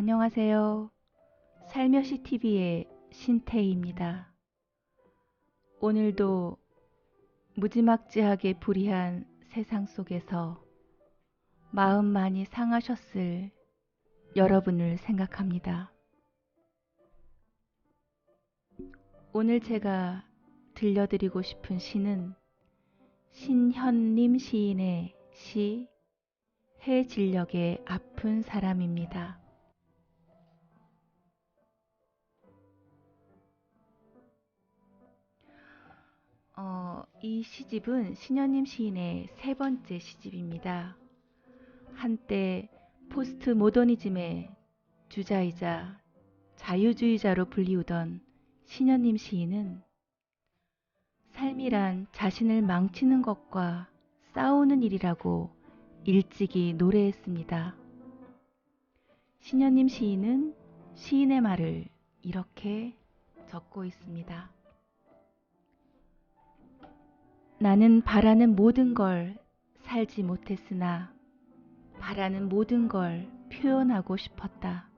안녕하세요. 살며시 TV의 신태희입니다. 오늘도 무지막지하게 불이한 세상 속에서 마음 많이 상하셨을 여러분을 생각합니다. 오늘 제가 들려드리고 싶은 시는 신현림 시인의 시 해질녘의 아픈 사람입니다. 이 시집은 신현림 시인의 세 번째 시집입니다. 한때 포스트 모더니즘의 주자이자 자유주의자로 불리우던 신현림 시인은 삶이란 자신을 망치는 것과 싸우는 일이라고 일찍이 노래했습니다. 신현님 시인은 시인의 말을 이렇게 적고 있습니다. 나는 바라는 모든 걸 살지 못했으나 바라는 모든 걸 표현하고 싶었다.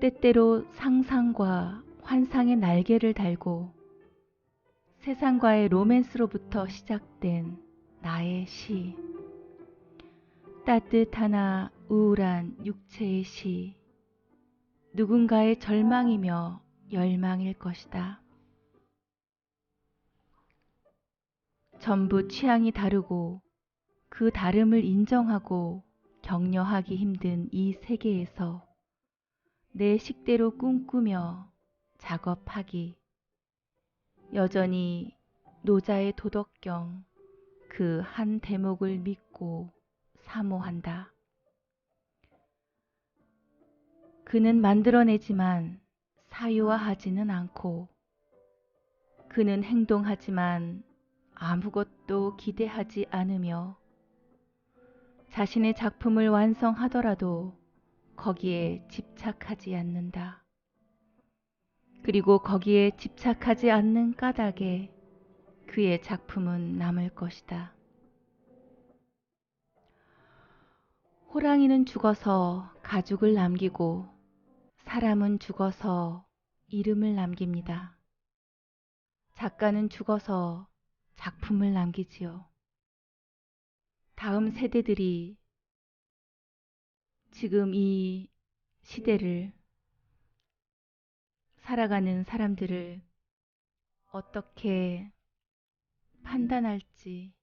때때로 상상과 환상의 날개를 달고 세상과의 로맨스로부터 시작된 나의 시. 따뜻하나 우울한 육체의 시. 누군가의 절망이며 열망일 것이다. 전부 취향이 다르고 그 다름을 인정하고 격려하기 힘든 이 세계에서 내 식대로 꿈꾸며 작업하기. 여전히 노자의 도덕경 그 한 대목을 믿고 사모한다. 그는 만들어내지만 사유화하지는 않고 그는 행동하지만 아무것도 기대하지 않으며 자신의 작품을 완성하더라도 거기에 집착하지 않는다. 그리고 거기에 집착하지 않는 까닭에 그의 작품은 남을 것이다. 호랑이는 죽어서 가죽을 남기고 사람은 죽어서 이름을 남깁니다. 작가는 죽어서 작품을 남기지요. 다음 세대들이 지금 이 시대를 살아가는 사람들을 어떻게 판단할지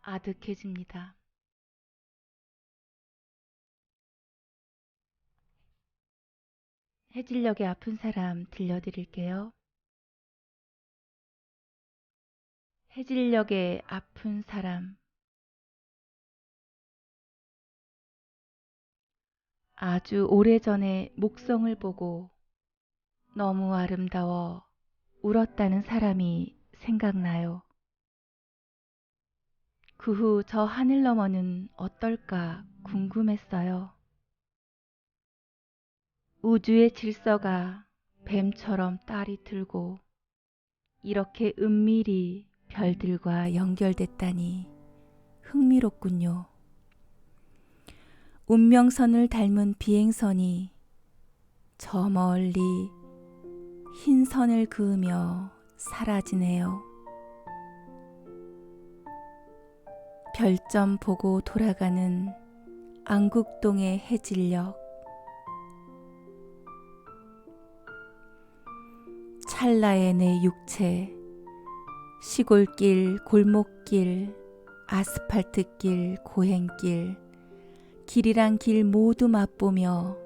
아득해집니다. 해질녘의 아픈 사람 들려드릴게요. 해질녘의 아픈 사람 아주 오래전에 목성을 보고 너무 아름다워 울었다는 사람이 생각나요. 그 후 저 하늘 너머는 어떨까 궁금했어요. 우주의 질서가 뱀처럼 딸이 들고 이렇게 은밀히 별들과 연결됐다니 흥미롭군요. 운명선을 닮은 비행선이 저 멀리 흰 선을 그으며 사라지네요. 별점 보고 돌아가는 안국동의 해질녘. 찰나의 내 육체, 시골길, 골목길, 아스팔트길, 고행길, 길이랑 길 모두 맛보며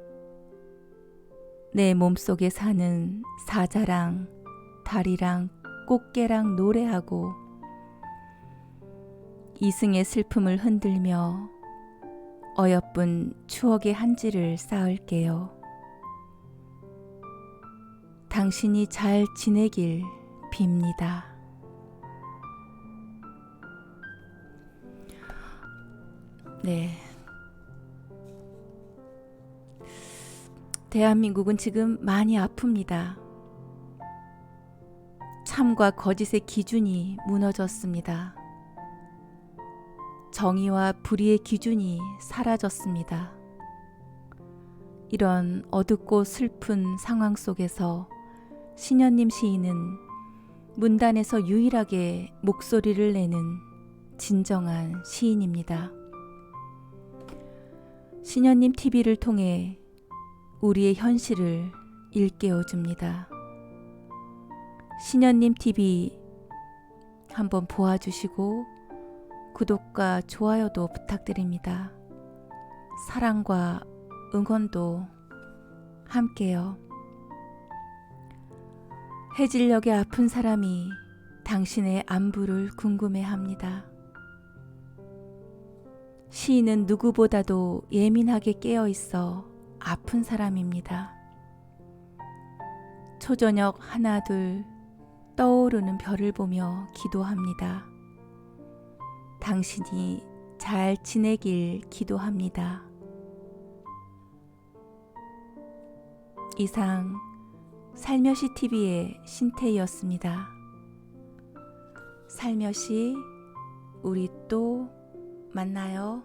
내 몸속에 사는 사자랑 달이랑 꽃게랑 노래하고 이승의 슬픔을 흔들며 어여쁜 추억의 한지를 쌓을게요. 당신이 잘 지내길 빕니다. 네. 대한민국은 지금 많이 아픕니다. 참과 거짓의 기준이 무너졌습니다. 정의와 불의의 기준이 사라졌습니다. 이런 어둡고 슬픈 상황 속에서 신현님 시인은 문단에서 유일하게 목소리를 내는 진정한 시인입니다. 신현님 TV를 통해 우리의 현실을 일깨워 줍니다. 신현님 TV 한번 보아주시고 구독과 좋아요도 부탁드립니다. 사랑과 응원도 함께요. 해질녘에 아픈 사람이 당신의 안부를 궁금해 합니다. 시인은 누구보다도 예민하게 깨어 있어 아픈 사람입니다. 초저녁 하나 둘 떠오르는 별을 보며 기도합니다. 당신이 잘 지내길 기도합니다. 이상 살며시 TV의 신태희였습니다. 살며시 우리 또 만나요.